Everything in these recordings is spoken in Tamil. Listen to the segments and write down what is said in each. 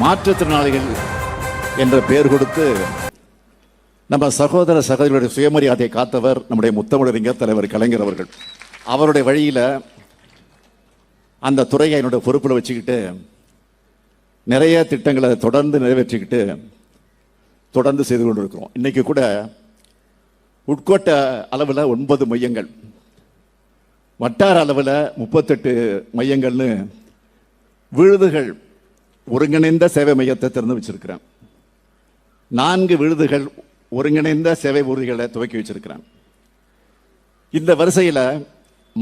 மாற்றுத்திறனாளிகள் என்ற பெயர் கொடுத்து நம்ம சகோதர சகோதரிகளுடைய சுயமரியாதையை காத்தவர் நம்முடைய முத்தமிழறிஞர் தலைவர் கலைஞர் அவர்கள். அவருடைய வழியில் அந்த துறையை என்னுடைய பொறுப்பில் வச்சுக்கிட்டு நிறைய திட்டங்களை தொடர்ந்து நிறைவேற்றிக்கிட்டு தொடர்ந்து செய்து கொண்டிருக்கிறோம். இன்றைக்கி கூட உட்கோட்ட அளவில் ஒன்பது மையங்கள். வட்டார அளவில் முப்பத்தெட்டு மையங்கள்னு விழுதுகள் ஒருங்கிணைந்த சேவை மையத்தை திறந்து வச்சிருக்கிறேன். நான்கு விருதுகள் ஒருங்கிணைந்த சேவை ஊர்திகளை துவக்கி வச்சிருக்கிறேன். இந்த வரிசையில்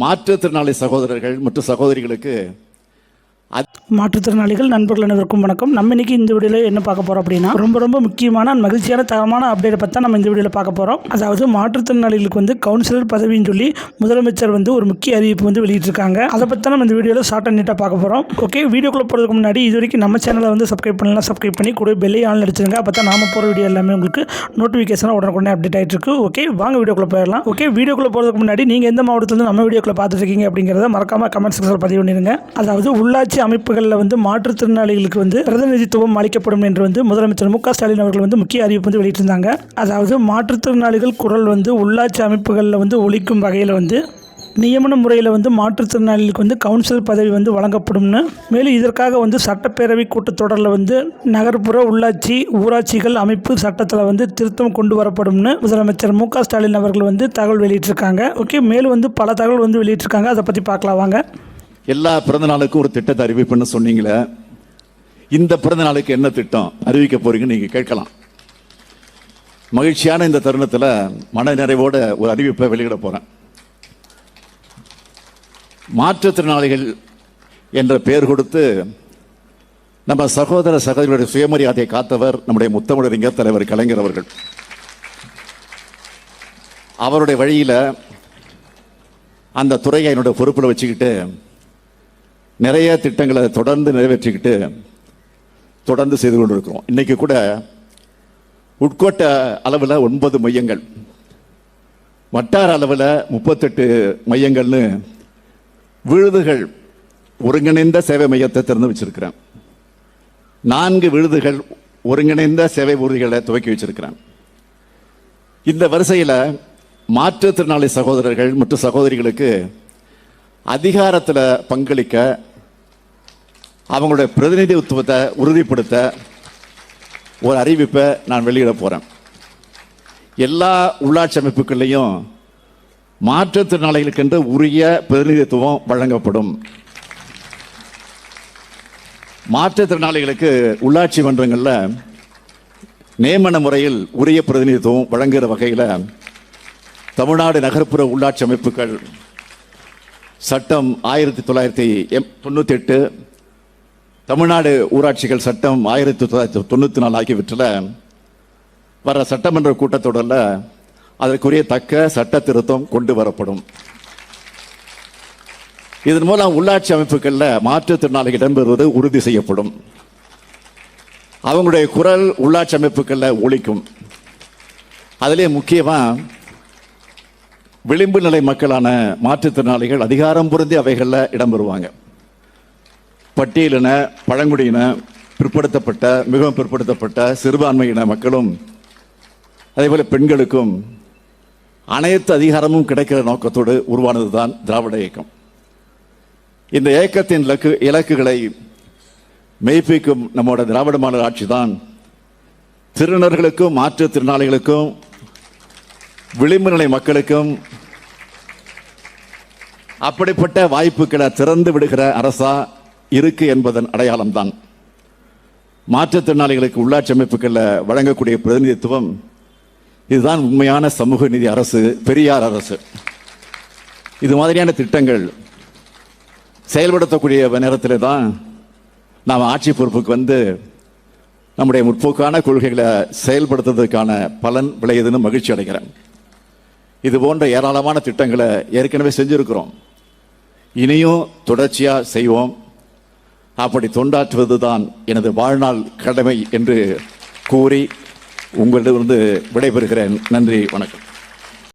மாற்றுத்திறனாளி சகோதரர்கள் மற்றும் சகோதரிகளுக்கு மாற்றுத்திறனாளிகள் நண்பர்கள் அனைவருக்கும் வணக்கம். நம்ம இன்னைக்கு இந்த வீடியோவில் என்ன பார்க்க போகிறோம் அப்படின்னா ரொம்ப ரொம்ப முக்கியமான மகிழ்ச்சியான தரமான அப்டேட்டை பற்றி நம்ம இந்த வீடியோவில் பார்க்க போகிறோம் அதாவது மாற்றுத்திறனாளிகளுக்கு வந்து கவுன்சிலர் பதவின்னு சொல்லி முதலமைச்சர் வந்து ஒரு முக்கிய அறிவிப்பு வந்து வெளியிட்டிருக்காங்க. அதை பற்றி நம்ம இந்த வீடியோவில் ஷார்ட் அண்ட் நீட்டாக பார்க்க போகிறோம் ஓகே வீடியோக்குள்ளே போகிறதுக்கு முன்னாடி இது வரைக்கும் நம்ம சேனலை வந்து சப்ஸ்கிரைப் பண்ணலாம் சப்ஸ்கிரைப் பண்ணி கூட பெல்லை ஆன் அடிச்சிருங்க. அப்போ தான் நாம போகிற வீடியோ எல்லாமே உங்களுக்கு நோட்டிஃபிகேஷனாக உடனுக்குடனே அப்டேட் ஆகிட்டு இருக்கு. ஓகே வாங்க வீடியோக்குள்ளே போயிடலாம். ஓகே வீடியோக்குள்ளே போகிறதுக்கு முன்னாடி நீங்கள் எந்த மாவட்டத்தில் நம்ம வீடியோக்குள்ளே பார்த்துருக்கீங்க அப்படிங்கிறத மறக்காம கமெண்ட் செக்ஷனில் பதிவு பண்ணிடுங்க அதாவது உள்ளாட்சி அமைப்புகளில் வந்து மாற்றுத்திறனாளிகளுக்கு வந்து பிரதிநிதித்துவம் அளிக்கப்படும் என்று வந்து முதலமைச்சர் மு ஸ்டாலின் அவர்கள் வந்து முக்கிய அறிவிப்பு வந்து வெளியிட்டிருந்தாங்க. அதாவது மாற்றுத்திறனாளிகள் குரல் வந்து உள்ளாட்சி அமைப்புகளில் வந்து ஒழிக்கும் வகையில் வந்து நியமன முறையில் வந்து மாற்றுத்திறனாளிகளுக்கு வந்து கவுன்சிலர் பதவி வந்து வழங்கப்படும்னு. மேலும் இதற்காக வந்து சட்டப்பேரவை கூட்டத்தொடரில் வந்து நகர்ப்புற உள்ளாட்சி ஊராட்சிகள் அமைப்பு சட்டத்தில் வந்து திருத்தம் கொண்டு வரப்படும்னு முதலமைச்சர் மு ஸ்டாலின் அவர்கள் வந்து தகவல் வெளியிட்டிருக்காங்க. ஓகே மேலும் வந்து பல தகவல் வந்து வெளியிட்டிருக்காங்க. அதை பற்றி பார்க்கலாம் வாங்க. எல்லா பிறந்த நாளுக்கும் ஒரு திட்டத்தை அறிவிப்புன்னு சொன்னீங்களே இந்த பிறந்த நாளுக்கு என்ன திட்டம் அறிவிக்க போறீங்கன்னு நீங்க கேட்கலாம். மகிழ்ச்சியான இந்த தருணத்தில் மன நிறைவோட ஒரு அறிவிப்பை வெளியிட போறேன். மாற்றுத்திறனாளிகள் என்ற பெயர் கொடுத்து நம்ம சகோதர சகோதரிகளுடைய சுயமரியாதையை காத்தவர் நம்முடைய முத்தமிழறிஞர் தலைவர் கலைஞர் அவர்கள். அவருடைய வழியில் அந்த துறையை என்னுடைய பொறுப்பில் வச்சுக்கிட்டு நிறைய திட்டங்களை தொடர்ந்து நிறைவேற்றிக்கிட்டு தொடர்ந்து செய்து கொண்டிருக்கிறோம். இன்றைக்கி கூட உட்கோட்ட அளவில் ஒன்பது மையங்கள். வட்டார அளவில் முப்பத்தெட்டு மையங்கள்னு விழுதுகள் ஒருங்கிணைந்த சேவை மையத்தை திறந்து வச்சிருக்கிறேன். நான்கு விழுதுகள் ஒருங்கிணைந்த சேவை உறுதிகளை துவக்கி வச்சிருக்கிறேன். இந்த வரிசையில் மாற்றுத்திறனாளி சகோதரர்கள் மற்றும் சகோதரிகளுக்கு அதிகாரத்தில் பங்களிக்க அவங்களுடைய பிரதிநிதித்துவத்தை உறுதிப்படுத்த ஒரு அறிவிப்பை நான் வெளியிட போகிறேன் எல்லா உள்ளாட்சி அமைப்புகள்லையும் மாற்றுத்திறனாளிகளுக்கென்று உரிய பிரதிநிதித்துவம் வழங்கப்படும். மாற்றுத்திறனாளிகளுக்கு உள்ளாட்சி மன்றங்களில் நியமன முறையில் உரிய பிரதிநிதித்துவம் வழங்குகிற வகையில் தமிழ்நாடு நகர்ப்புற உள்ளாட்சி அமைப்புகள் சட்டம் ஆயிரத்தி தொள்ளாயிரத்தி எம் தொண்ணூற்றி எட்டு தமிழ்நாடு ஊராட்சிகள் சட்டம் ஆயிரத்தி தொள்ளாயிரத்தி தொண்ணூற்றி நாலு ஆகியவற்றில் வர சட்டமன்ற கூட்டத்தொடரில் அதற்குரிய தக்க சட்ட திருத்தம் கொண்டு வரப்படும். இதன் மூலம் உள்ளாட்சி அமைப்புகளில் மாற்றுத்திறனாளிகள் இடம்பெறுவது உறுதி செய்யப்படும். அவங்களுடைய குரல் உள்ளாட்சி அமைப்புகளில் ஒழிக்கும் அதிலே முக்கியமாக விளிம்பு நிலை மக்களான மாற்றுத்திறனாளிகள் அதிகாரம் பொருந்தி அவைகளில் இடம்பெறுவாங்க பட்டியலின பழங்குடியின பிற்படுத்தப்பட்ட மிகவும் பிற்படுத்தப்பட்ட சிறுபான்மையின மக்களும் அதேபோல பெண்களுக்கும் அனைத்து அதிகாரமும் கிடைக்கிற நோக்கத்தோடு உருவானது தான் திராவிட இயக்கம். இந்த இயக்கத்தின் இலக்கு இலக்குகளை மெய்ப்பிக்கும் நம்மோட திராவிட மாநில ஆட்சி தான் திருநர்களுக்கும் மாற்றுத்திறனாளிகளுக்கும் விளிம்பு நிலை மக்களுக்கும் அப்படிப்பட்ட வாய்ப்புகளை திறந்து விடுகிற அரசா இருக்கு என்பதன் அடையாளம்தான். மாற்றுத்திறனாளிகளுக்கு உள்ளாட்சி அமைப்புகளில் வழங்கக்கூடிய பிரதிநிதித்துவம் இதுதான் உண்மையான சமூக நீதி அரசு பெரியார் அரசு. இது மாதிரியான திட்டங்கள் செயல்படுத்தக்கூடிய நேரத்தில் தான் நாம் ஆட்சி பொறுப்புக்கு வந்து நம்முடைய முற்போக்கான கொள்கைகளை செயல்படுத்துறதுக்கான பலன் விளையுதுன்னு மகிழ்ச்சி அடைகிறேன். இது போன்ற ஏராளமான திட்டங்களை ஏற்கனவே செஞ்சுருக்கிறோம். இனியும் தொடர்ச்சியாக செய்வோம். அப்படி தொண்டாற்றுவது தான் எனது வாழ்நாள் கடமை என்று கூறி உங்களிடமிருந்து விடைபெறுகிறேன். நன்றி வணக்கம்.